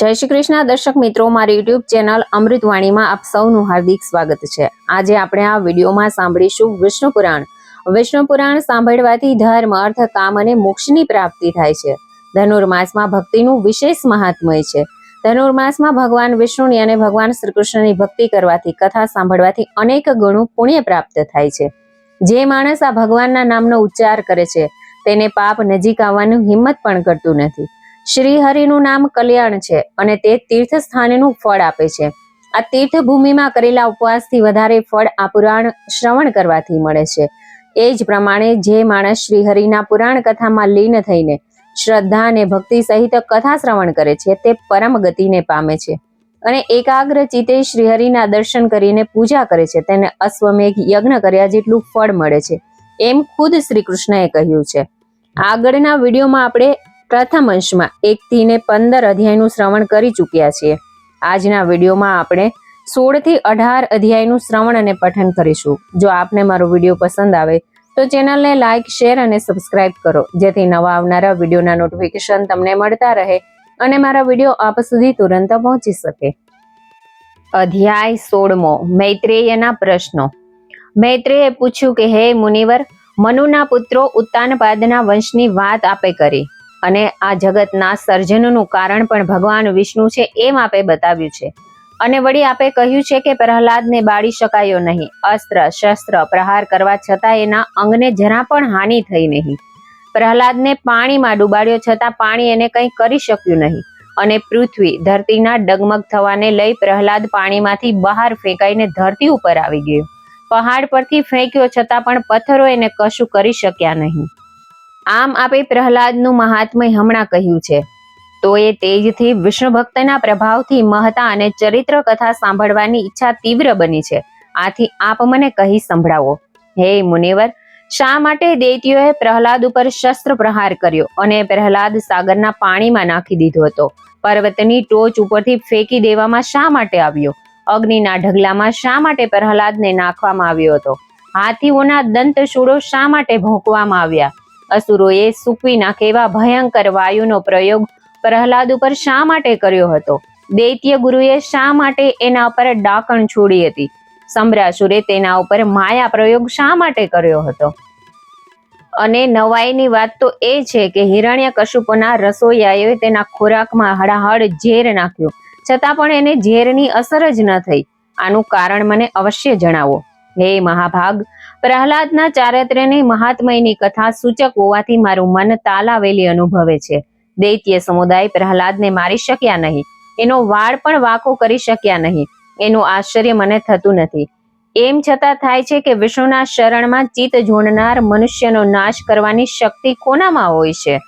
જય શ્રી કૃષ્ણ. દર્શક મિત્રો, મારી યુટ્યુબ ચેનલ અમૃતવાણીમાં આપ સૌનું હાર્દિક સ્વાગત છે. આજે આપણે આ વિડીયોમાં સાંભળીશું વિષ્ણુ પુરાણ. વિષ્ણુ પુરાણ સાંભળવાથી ધર્મ, અર્થ, કામ અને મોક્ષની પ્રાપ્તિ થાય છે. ધનુર્માસમાં ભક્તિનું વિશેષ મહાત્મય છે. ધનુર્માસમાં ભગવાન વિષ્ણુની અને ભગવાન શ્રી કૃષ્ણની ભક્તિ કરવાથી, કથા સાંભળવાથી અનેક ગણું પુણ્ય પ્રાપ્ત થાય છે. જે માણસ આ ભગવાનના નામનો ઉચ્ચાર કરે છે, તેને પાપ નજીક આવવાનું હિંમત પણ કરતું નથી. શ્રી હરિનું નામ કલ્યાણ છે અને તે તીર્થ સ્થાનનું ફળ આપે છે. આ તીર્થભૂમિમાં કરેલા ઉપવાસથી વધારે ફળ આ પુરાણ શ્રવણ કરવાથી મળે છે. એ જ પ્રમાણે જે માણસ શ્રીહરિના પુરાણ કથામાં લીન થઈને શ્રદ્ધા અને ભક્તિ સહિત કથા શ્રવણ કરે છે, તે પરમ ગતિને પામે છે. અને એકાગ્ર ચિતે શ્રીહરિના દર્શન કરીને પૂજા કરે છે, તેને અશ્વમેઘ યજ્ઞ કર્યા જેટલું ફળ મળે છે, એમ ખુદ શ્રી કૃષ્ણએ કહ્યું છે. આગળના વિડીયોમાં આપણે પ્રથમ અંશમાં એક થી ને પંદર અધ્યાયનું શ્રવણ કરી ચૂક્યા છીએ. આજના વિડીયોમાં આપણે સોળથી અઢાર અધ્યાયનું શ્રવણ અને પઠન કરીશું. જો આપને મારો વીડિયો પસંદ આવે, તો ચેનલને લાઇક શેર અને સબસ્ક્રાઇબ કરો. જેથી નવા આવનારા વિડીયોના નોટિફિકેશન તમને મળતા રહે અને મારા વીડિયો આપ સુધી તુરંત પહોંચી શકે. અધ્યાય સોળમો, મૈત્રેયના પ્રશ્નો. મૈત્રેયે પૂછ્યું કે, હે મુનિવર, મનુના પુત્રો ઉત્તાનપાદના વંશની વાત આપે કરી. અને આ જગતના સર્જનનું કારણ પણ ભગવાન વિષ્ણુ છે એમ આપે બતાવ્યું છે. અને વળી આપે કહ્યું છે કે પ્રહલાદને બાળી શકાયો નહીં. અસ્ત્ર, શસ્ત્ર પ્રહાર કરવા છતાં એના અંગને જરા પણ હાનિ થઈ નહીં. પ્રહલાદને પાણીમાં ડુબાડ્યો છતાં પાણી એને કંઈ કરી શક્યું નહીં. અને પૃથ્વી ધરતીના ડગમગ થવાને લઈ પ્રહલાદ પાણીમાંથી બહાર ફેંકાઈને ધરતી ઉપર આવી ગયો. પહાડ પરથી ફેંક્યો છતાં પણ પથ્થરો એને કશું કરી શક્યા નહીં. આમ આપે પ્રહલાદનું મહાત્મય હમણાં કહ્યું છે. તો એ તેજથી વિષ્ણુ ભક્તના પ્રભાવથી મહતા અને ચરિત્ર કથા સાંભળવાની ઈચ્છા તીવ્ર બની છે. આથી આપ મને કહી સંભળાવો. હે મુનિવર, શા માટે દૈત્યોએ પ્રહલાદ ઉપર શસ્ત્ર પ્રહાર કર્યો અને પ્રહલાદ સાગરના પાણીમાં નાખી દીધો હતો? પર્વતની ટોચ ઉપરથી ફેંકી દેવામાં શા માટે આવ્યો? અગ્નિના ઢગલામાં શા માટે પ્રહલાદને નાખવામાં આવ્યો હતો? હાથીઓના દંતશૂળો શા માટે ભોંકવામાં આવ્યા? અસુરોએ સૂકવી નાખે એવા ભયંકર વાયુનો પ્રયોગ પ્રહલાદ ઉપર શા માટે કર્યો હતો? દૈત્ય ગુરુએ શા માટે એના ઉપર ડાકણ છોડી હતી? સમ્રાસુરે તેના ઉપર માયા પ્રયોગ શા માટે કર્યો હતો? અને નવાઈની વાત તો એ છે કે હિરણ્ય કશુપના રસોઈયાએ તેના ખોરાકમાં હડાહડ ઝેર નાખ્યું. છતાં પણ એને ઝેરની અસર જ ન થઈ. આનું કારણ મને અવશ્ય જણાવો. હે મહાભાગ. પ્રહલાદના ચારિત્ર્યની મહાત્મયની કથા સૂચક હોવાથી મારું મન તાલાવેલી અનુભવે છે. દૈત્ય સમુદાય પ્રહલાદને મારી શક્યા નહીં. એનો વાળ પણ વાંકો કરી શક્યા નહીં. એનું આશ્ચર્ય મને થતું નથી. એમ છતાં થાય છે કે વિષ્ણુના શરણમાં ચિત્ત જોડનાર મનુષ્યનો નાશ કરવાની શક્તિ કોનામાં હોય છે?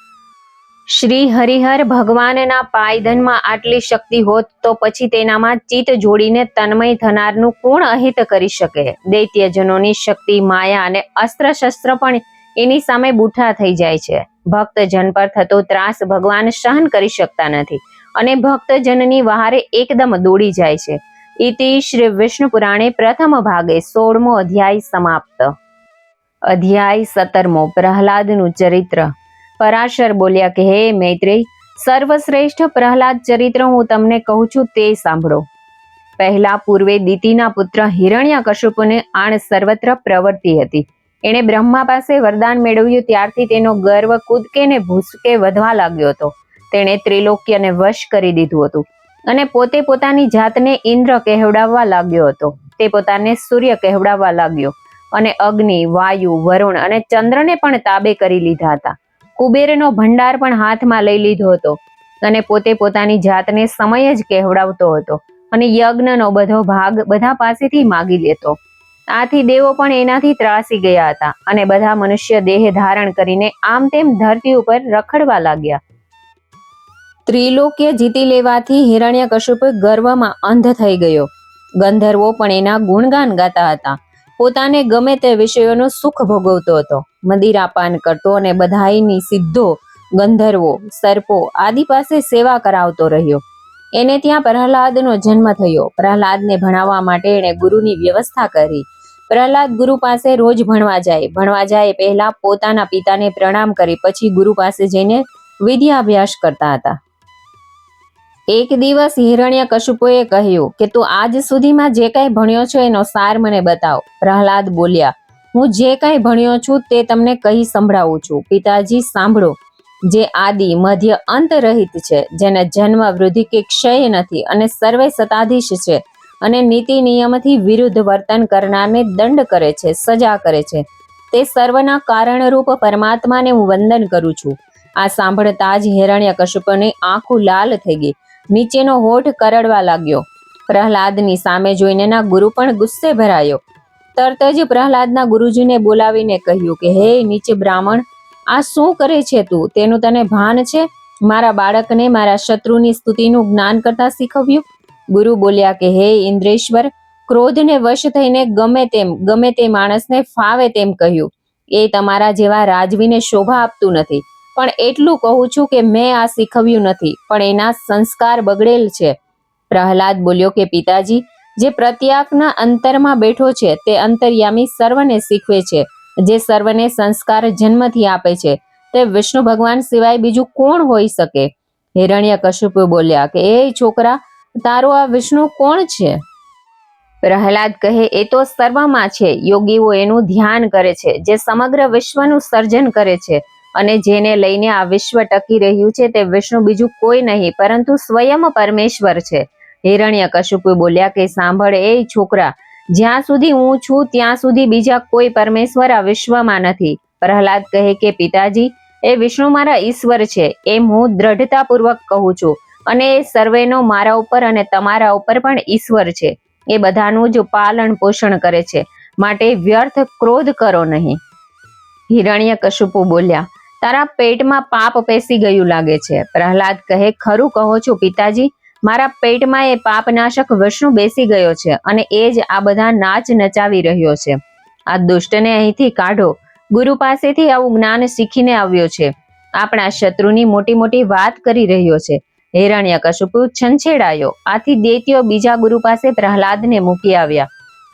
શ્રી હરિહર ભગવાનના પાયધનમાં આટલી શક્તિ હોત તો પછી તેનામાં ચિત્ત જોડીને તન્મય થનારનું કોણ અહિત કરી શકે? દૈત્યજનોની શક્તિ, માયા અને અસ્ત્ર શસ્ત્ર પણ એની સામે બૂઠા થઈ જાય છે. ભક્તજન પર થતો ત્રાસ ભગવાન સહન કરી શકતા નથી અને ભક્તજનની વહારે એકદમ દોડી જાય છે. ઇતિ શ્રી વિષ્ણુ પુરાણે પ્રથમ ભાગે સોળમો અધ્યાય સમાપ્ત. અધ્યાય સતરમો પ્રહલાદનું ચરિત્ર. પરાશર બોલ્યા કે, હે મૈત્રેય, સર્વશ્રેષ્ઠ પ્રહલાદ ચરિત્ર હું તમને કહું છું તે સાંભળો. પહેલા પૂર્વે દીતિના પુત્ર હિરણ્ય કશુપને આણ સર્વત્ર પ્રવર્તી હતી. એણે બ્રહ્મા પાસે વરદાન મેળવ્યું ત્યારથી તેનો ગર્વ કૂદકે ને ભૂસકે વધવા લાગ્યો હતો. તેણે ત્રિલોક્યને વશ કરી દીધું હતું અને પોતે પોતાની જાતને ઇન્દ્ર કહેવડાવવા લાગ્યો હતો. તે પોતાને સૂર્ય કહેવડાવવા લાગ્યો અને અગ્નિ, વાયુ, વરુણ અને ચંદ્રને પણ તાબે કરી લીધા હતા. કુબેરનો ભંડાર પણ હાથમાં લઈ લીધો હતો અને પોતે પોતાની જાતને સમય જ કહેવડાવતો હતો અને યજ્ઞનો બધો ભાગ બધા પાસેથી માગી લેતો. આથી દેવો પણ એનાથી ત્રાસી ગયા હતા અને બધા મનુષ્ય દેહ ધારણ કરીને આમ તેમ ધરતી ઉપર રખડવા લાગ્યા. ત્રિલોક્ય જીતી લેવાથી હિરણ્યકશુપ ગર્વમાં અંધ થઈ ગયો. ગંધર્વો પણ એના ગુણગાન ગાતા હતા. પોતાને ગમે તે વિષયોનો સુખ ભોગવતો હતો. મદિરાપાન કરતો અને બધાઈની સિદ્ધો, ગંધર્વો, સર્પો આદિ પાસે સેવા કરાવતો રહ્યો. એને ત્યાં પ્રહલાદનો જન્મ થયો. પ્રહલાદને ભણાવવા માટે એણે ગુરુની વ્યવસ્થા કરી. પ્રહલાદ ગુરુ પાસે રોજ ભણવા જાય. ભણવા જાય પહેલા પોતાના પિતાને પ્રણામ કરી, પછી ગુરુ પાસે જઈને વિદ્યાભ્યાસ કરતા હતા. એક દિવસ હિરણ્ય કશુપોએ કહ્યું કે, તું આજ સુધીમાં જે કાંઈ ભણ્યો છો એનો સાર મને બતાવ. પ્રહલાદ બોલ્યા, હું જે કાંઈ ભણ્યો છું તે તમને કહી સંભળાવું છું. પિતાજી, સાંભળો. જે આદિ મધ્ય અંત રહિત છે, જેને જન્મ, વૃદ્ધિ કે ક્ષય નથી અને સર્વે સત્તાધીશ છે અને નીતિ નિયમથી વિરુદ્ધ વર્તન કરનારને દંડ કરે છે, સજા કરે છે, તે સર્વના કારણરૂપ પરમાત્માને હું વંદન કરું છું. આ સાંભળતા જ હિરણ્ય કશુપની આંખો લાલ થઈ ગઈ. નીચેનો હોઠ કરડવા લાગ્યો. પ્રહલાદની સામે જોઈને એના ગુરુ પણ ગુસ્સે ભરાયો. તરત જ પ્રહલાદના ગુરુજીને બોલાવીને કહ્યું કે, હે નીચે બ્રાહ્મણ, આ શું કરે છે તું? તેનું તને ભાન છે? મારા બાળકને મારા શત્રુની સ્તુતિનું જ્ઞાન કરતા શીખવ્યું? ગુરુ બોલ્યા કે, હે ઇન્દ્રેશ્વર, ક્રોધને વશ થઈને ગમે તેમ, ગમે તે માણસને ફાવે તેમ કહ્યું. એ તમારા જેવા રાજવીને શોભા આપતું નથી. પણ એટલું કહું છું કે મેં આ શીખવ્યું નથી, પણ એના સંસ્કાર બગડેલ છે. પ્રહલાદ બોલ્યો કે, પિતાજી, જે પ્રત્યાકના અંતરમાં બેઠો છે, તે અંતર્યામી સર્વને શીખવે છે, જે સર્વને સંસ્કાર જન્મથી આપે છે. તે વિષ્ણુ ભગવાન સિવાય બીજું કોણ હોઈ શકે? હિરણ્ય કશુપ બોલ્યા કે, એ છોકરા, તારો આ વિષ્ણુ કોણ છે? પ્રહલાદ કહે, એ તો સર્વમાં છે, યોગીઓ એનું ધ્યાન કરે છે, જે સમગ્ર વિશ્વનું સર્જન કરે છે. અને જેને લઈને આ વિશ્વ ટકી રહ્યું છે તે વિષ્ણુ બીજું કોઈ નહીં, પરંતુ સ્વયં પરમેશ્વર છે. હિરણ્ય કશુપુ બોલ્યા કે સાંભળ, એ છોકરા, જ્યાં સુધી હું છું, ત્યાં સુધી બીજા કોઈ પરમેશ્વર આ વિશ્વમાં નથી. પ્રહલાદ કહે કે, પિતાજી, એ વિષ્ણુ મારા ઈશ્વર છે, એમ હું દ્રઢતાપૂર્વક કહું છું. અને એ સર્વેનો મારા ઉપર અને તમારા ઉપર પણ ઈશ્વર છે. એ બધાનું જ પાલન પોષણ કરે છે. માટે વ્યર્થ ક્રોધ કરો નહીં. હિરણ્ય કશુપુ બોલ્યા તારા પેટમાં પાપ પેસી ગયું લાગે છે. પ્રહલાદ કહે, ખરું કહો છો પિતાજી, મારા પેટમાં એ પાપનાશક વિષ્ણુ બેસી ગયો છે અને એ જ આ બધા નાચ નચાવી રહ્યો છે. આ દુષ્ટને અહીંથી કાઢો. ગુરુ પાસેથી આવું જ્ઞાન શીખીને આવ્યો છે. આપણા શત્રુની મોટી મોટી વાત કરી રહ્યો છે. હિરણ્ય કશુપુ છંછેડાયો. આથી દેતીઓ બીજા ગુરુ પાસે પ્રહલાદને મૂકી આવ્યા.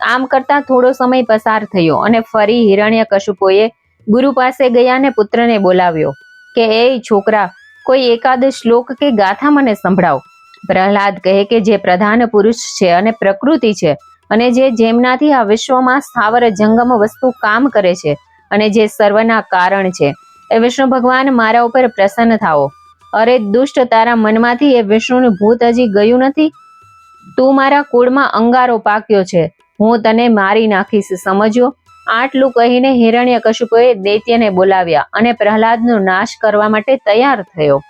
આમ કરતા થોડો સમય પસાર થયો અને ફરી હિરણ્ય કશુપોએ ગુરુ પાસે ગયા અને પુત્રને બોલાવ્યો કે એ છોકરા, કોઈ એકાદ શ્લોક કે ગાથા મને સંભળાવ. પ્રહલાદ કહે કે, જે પ્રધાન પુરુષ છે અને પ્રકૃતિ છે અને જે જેમનાથી આ વિશ્વમાં સ્થાવર જંગમ વસ્તુ કામ કરે છે અને જે સર્વના કારણ છે, એ વિષ્ણુ ભગવાન મારા ઉપર પ્રસન્ન થાઓ. અરે દુષ્ટ, તારા મનમાંથી એ વિષ્ણુનું ભૂત હજી ગયું નથી? તું મારા કુળમાં અંગારો પાક્યો છે. હું તને મારી નાખીશ, સમજ્યો? આટલું કહીને હિરણ્ય કશુપોએ દૈત્યને બોલાવ્યા અને પ્રહલાદનો નાશ કરવા માટે તૈયાર થયો.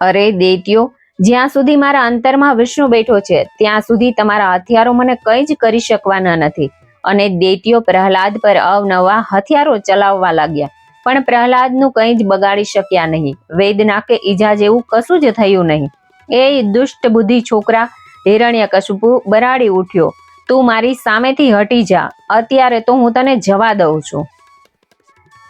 અરે દૈત્યો, જ્યાં સુધી મારા અંતરમાં વિષ્ણુ બેઠો છે, ત્યાં સુધી તમારા હથિયારો મને કંઈ જ કરી શકવાના નથી. અને દૈત્યો પ્રહલાદ પર અવનવા હથિયારો ચલાવવા લાગ્યા. પણ પ્રહલાદનું કંઈ જ બગાડી શક્યા નહીં. વેદના કે ઈજા જેવું કશું જ થયું નહીં. એ દુષ્ટ બુદ્ધિ છોકરા હિરણ્ય કશુપુ બરાડી ઉઠ્યો. તું મારી સામેથી હટી જા. અત્યારે તો હું તને જવા દઉં છું.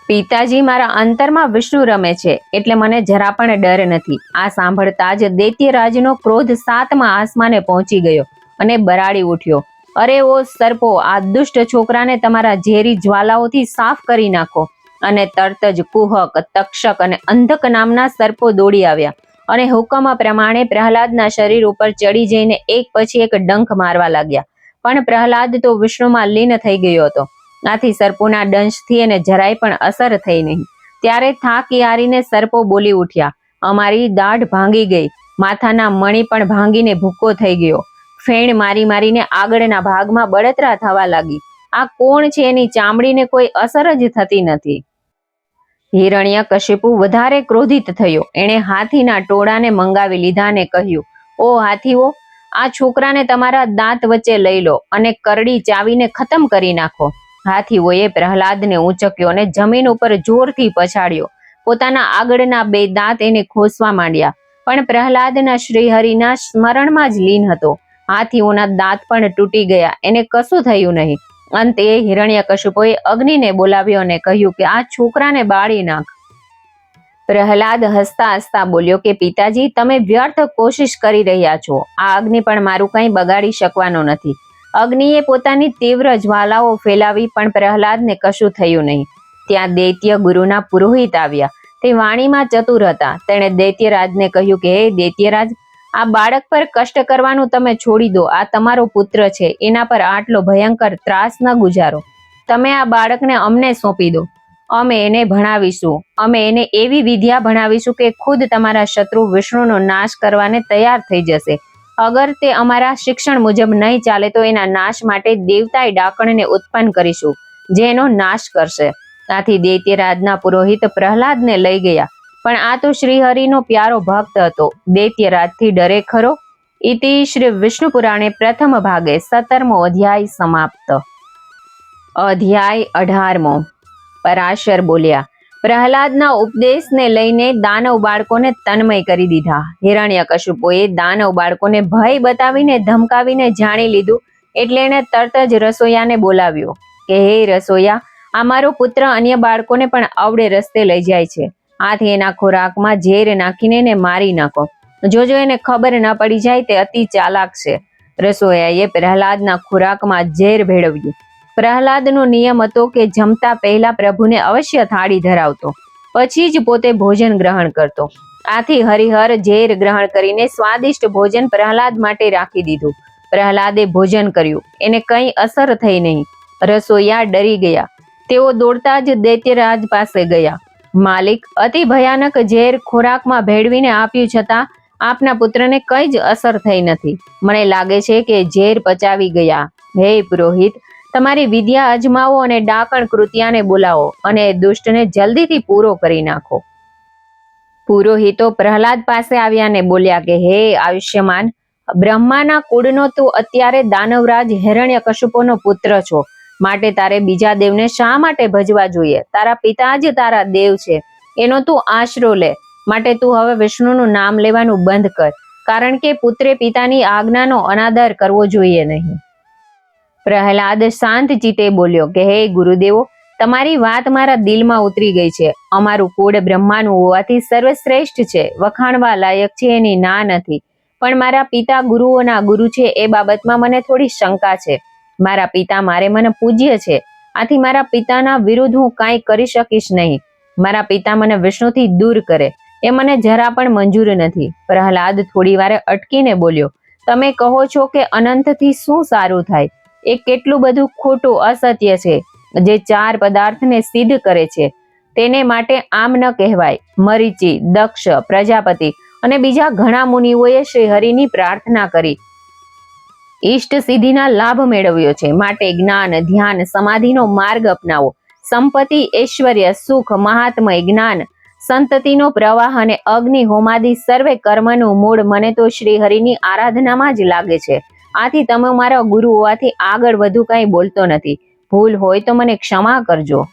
પિતાજી મારા અંતરમાં વિષ્ણુ રમે છે, એટલે મને જરા પણ ડર નથી. આ સાંભળતા જ દૈત્યરાજનો ક્રોધ સાતમા આસમાને પહોંચી ગયો અને બરાડી ઉઠ્યો. અરે ઓ સર્પો, આ દુષ્ટ છોકરાને તમારા ઝેરી જ્વાલાઓથી સાફ કરી નાખો. અને તરત જ કુહક, તક્ષક અને અંધક નામના સર્પો દોડી આવ્યા અને હુકમ પ્રમાણે પ્રહલાદના શરીર ઉપર ચડી જઈને એક પછી એક ડંખ મારવા લાગ્યા. પણ પ્રહલાદ તો વિષ્ણુમાં લીન થઈ ગયો હતો. આથી સર્પોના દંશથી એને જરાય પણ અસર થઈ નહીં. ત્યારે થાકી હારીને સર્પો બોલી ઉઠ્યા. અમારી દાઢ ભાંગી ગઈ. માથાના મણી પણ ભાંગીને ભૂકો થઈ ગયો. ફેણ મારી મારીને આગળના ભાગમાં બળતરા થવા લાગી. આ કોણ છે એની ચામડીને કોઈ અસર જ થતી નથી. હિરણ્ય કશિપુ વધારે ક્રોધિત થયો. એણે હાથીના ટોળાને મંગાવી લીધા ને કહ્યું, ઓ હાથીઓ આ છોકરાને તમારા દાંત વચ્ચે લઈ લો અને કરડી ચાવીને ખતમ કરી નાખો. હાથીઓએ પ્રહલાદને ઊંચક્યો અને જમીન ઉપર જોરથી પછાડ્યો. પોતાના આગળના બે દાંત એને ખોસવા માંડ્યા. પણ પ્રહલાદના શ્રીહરિના સ્મરણમાં જ લીન હતો. હાથીઓના દાંત પણ તૂટી ગયા. એને કશું થયું નહીં. અંતે હિરણ્ય કશુપોએ અગ્નિને બોલાવ્યો અને કહ્યું કે આ છોકરાને બાળી નાખ. પ્રહલાદ હસતા હસતા બોલ્યો કે, પિતાજી, તમે વ્યર્થ કોશિશ કરી રહ્યા છો. આ અગ્નિ પણ મારું કંઈ બગાડી શકવાનો નથી. અગ્નિએ પોતાની તીવ્ર જ્વાલાઓ ફેલાવી પણ પ્રહલાદને કશું થયું નહીં. ત્યાં દૈત્ય ગુરુના પુરોહિત આવ્યા. તે વાણીમાં ચતુર હતા. તેણે દૈત્યરાજને કહ્યું કે, હે દૈત્યરાજ, આ બાળક પર કષ્ટ કરવાનું તમે છોડી દો. આ તમારો પુત્ર છે. એના પર આટલો ભયંકર ત્રાસ ન ગુજારો. તમે આ બાળકને અમને સોંપી દો. અમે એને ભણાવીશું. અમે એને એવી વિદ્યા ભણાવીશું કે ખુદ તમારા શત્રુ વિષ્ણુનો નાશ કરવાને તૈયાર થઈ જશે. અગર તે અમારા શિક્ષણ મુજબ નહીં ચાલે તો એના નાશ માટે દેવતાએ ડાકણને ઉત્પન્ન કરીશું, જે નાશ કરશે. આથી દૈત્યરાજના પુરોહિત પ્રહલાદને લઈ ગયા. પણ આ તો શ્રીહરિનો પ્યારો ભક્ત હતો. દૈત્યરાજથી ડરે ખરો. ઇતિ શ્રી વિષ્ણુ પુરાણે પ્રથમ ભાગે સત્તરમો અધ્યાય સમાપ્ત. અધ્યાય અઢારમો. પરાશર બોલ્યા, પ્રહલાદના ઉપદેશને લઈને દાનવ બાળકોને તન્મય કરી દીધા. હિરણ્યકશુપોએ દાનવ બાળકોને ભય બતાવીને ધમકાવીને જાણી લીધું, એટલે એણે તરત જ રસોયાને બોલાવ્યો કે, હે રસોયા આ મારો પુત્ર અન્ય બાળકોને પણ આવડે રસ્તે લઈ જાય છે. આથી એના ખોરાકમાં ઝેર નાખીને એને મારી નાખો. જોજો એને ખબર ન પડી જાય તે અતિ ચાલાક છે. રસોયાએ પ્રહલાદના ખોરાકમાં ઝેર ભેળવ્યું. પ્રહલાદનો નિયમ હતો કે જમતા પહેલા પ્રભુને અવશ્ય થાળી ધરાવતો, પછી જ પોતે ભોજન ગ્રહણ કરતો. આથી હરિહર ઝેર ગ્રહણ કરીને સ્વાદિષ્ટ ભોજન પ્રહલાદ માટે રાખી દીધું. પ્રહલાદે ભોજન કર્યું. એને કંઈ અસર થઈ નહીં. રસોઈયા ડરી ગયા. તેઓ દોડતા જ દૈત્યરાજ પાસે ગયા. માલિક અતિ ભયાનક ઝેર ખોરાકમાં ભેળવીને આપ્યું છતાં આપના પુત્રને કંઈ જ અસર થઈ નથી. મને લાગે છે કે ઝેર પચાવી ગયા. હે પુરોહિત તમારી વિદ્યા અજમાવો અને ડાકણ કૃત્યાને બોલાવો અને દુષ્ટને જલ્દીથી પૂરો કરી નાખો. પુરોહિતો પ્રહલાદ પાસે આવ્યા ને બોલ્યા કે, હે આયુષ્યમાન, બ્રહ્માના કુળનો તું અત્યારે દાનવરાજ હિરણ્ય કશુપોનો પુત્ર છો. માટે તારે બીજા દેવને શા માટે ભજવા જોઈએ? તારા પિતા જ તારા દેવ છે. એનો તું આશરો લે. માટે તું હવે વિષ્ણુનું નામ લેવાનું બંધ કર. કારણ કે પુત્રે પિતાની આજ્ઞાનો અનાદર કરવો જોઈએ નહીં. પ્રહલાદ શાંત ચિત્તે બોલ્યો કે, હે ગુરુદેવો, તમારી વાત મારા દિલમાં ઉતરી ગઈ છે. અમારું કુળ બ્રહ્માનું હોવાથી સર્વશ્રેષ્ઠ છે. વખાણવા લાયક છે એની ના નથી. પણ મારા પિતા ગુરુઓના ગુરુ છે એ બાબતમાં મને થોડી શંકા છે. મારા પિતા મારે મને પૂજ્ય છે. આથી મારા પિતાના વિરુદ્ધ હું કાંઈ કરી શકીશ નહીં. મારા પિતા મને વિષ્ણુથી દૂર કરે. એ મને જરા પણ મંજૂર નથી. પ્રહલાદ થોડી વારે અટકીને બોલ્યો, તમે કહો છો કે અનંતથી શું સારું થાય? એ કેટલું બધું ખોટું અસત્ય છે, જે ચાર પદાર્થને સિદ્ધ કરે છે. તેને માટે આમ ન કહેવાય. મરીચી, દક્ષ, પ્રજાપતિ અને બીજા ઘણા મુનિઓએ શ્રી હરિની પ્રાર્થના કરી. ઈષ્ટ સિદ્ધિના લાભ મેળવ્યો છે. માટે જ્ઞાન, ધ્યાન, સમાધિનો માર્ગ અપનાવો. સંપત્તિ, ઐશ્વર્ય, સુખ, મહાત્મય, જ્ઞાન, સંતતિનો પ્રવાહ અને અગ્નિ, હોમાદિ સર્વે કર્મનું મૂળ. મને તો શ્રી હરિની આરાધનામાં જ લાગે છે. આથી તમે મારા ગુરુ હોવાથી આગળ વધુ કાંઈ બોલતો નથી. ભૂલ હોય તો મને ક્ષમા કરજો.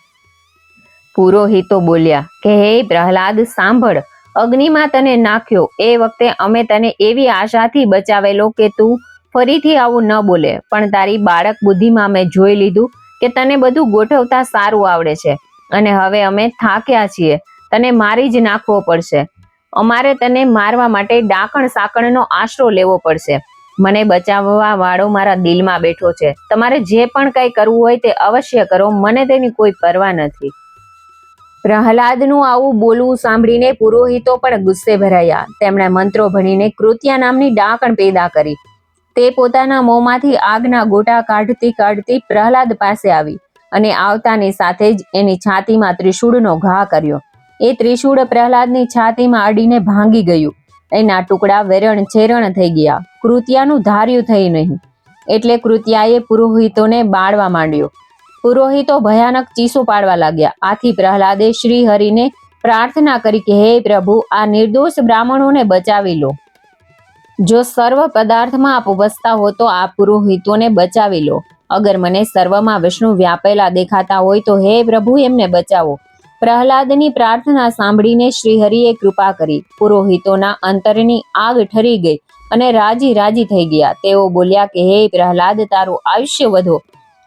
પુરોહિતો બોલ્યા, કે હે પ્રહલાદ, સાંભળ. અગ્નિમાં તને નાખ્યો. એ વખતે અમે તને એવી આશાથી બચાવેલો કે તું ફરીથી આવું ન બોલે. પણ તારી બાળક બુદ્ધિમાં મેં જોઈ લીધું કે તને બધું ગોઠવતા સારું આવડે છે. અને હવે અમે થાક્યા છીએ. તને મારી જ નાખવો પડશે. અમારે તને મારવા માટે ડાકણ સાકણનો આશરો લેવો પડશે. મને બચાવવા વાળો મારા દિલમાં બેઠો છે. તમારે જે પણ કંઈ કરવું હોય તે અવશ્ય કરો, મને તેની કોઈ પરવા નથી. પ્રહલાદનું આવું બોલવું સાંભળીને પુરોહિતો પણ ગુસ્સે ભરાયા. તેમણે મંત્રો ભણીને કૃત્યા નામની ડાકણ પેદા કરી. તે પોતાના મોંમાંથી આગના ગોટા કાઢતી કાઢતી પ્રહલાદ પાસે આવી અને આવતાની સાથે જ એની છાતીમાં ત્રિશૂળનો ઘા કર્યો. એ ત્રિશૂળ પ્રહલાદની છાતીમાં અડીને ભાંગી ગયું. એના ટુકડા વેરણ છેરણ થઈ ગયા. કૃત્યાનું ધાર્યું થઈ નહીં. એટલે કૃત્યાએ પુરોહિતોને બાળવા માંડ્યો. પુરોહિતો ભયાનક ચીસો પાડવા લાગ્યા. આથી પ્રહલાદે શ્રી હરિને પ્રાર્થના કરી કે, હે પ્રભુ, આ નિર્દોષ બ્રાહ્મણોને બચાવી લો. જો સર્વ પદાર્થમાં આપ વસતા હો તો આ પુરોહિતોને બચાવી લો. અગર મને સર્વમાં વિષ્ણુ વ્યાપેલા દેખાતા હોય તો, હે પ્રભુ, એમને બચાવો. પ્રહલાદની પ્રાર્થના સાંભળીને શ્રીહરિએ કૃપા કરી. પુરોહિતોના અંતરની આગ ઠરી ગઈ અને રાજી રાજી થઈ ગયા. તેઓ બોલ્યા કે, હે પ્રહલાદ, તારું આયુષ્ય વધો.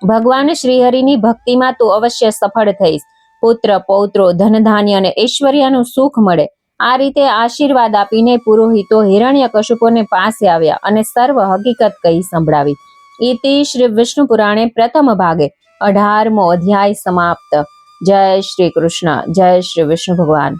ભગવાન શ્રીહરિની ભક્તિમાં તું અવશ્ય સફળ થઈશ. પુત્ર, પૌત્રો, ધનધાન્ય અને ઐશ્વર્યનું સુખ મળે. આ રીતે આશીર્વાદ આપીને પુરોહિતો હિરણ્ય કશુપોને પાસે આવ્યા અને સર્વ હકીકત કહી સંભળાવી. ઇતિ શ્રી વિષ્ણુ પુરાણે પ્રથમ ભાગે અઢારમો અધ્યાય સમાપ્ત. જય શ્રી કૃષ્ણ જય શ્રી વિષ્ણુ ભગવાન.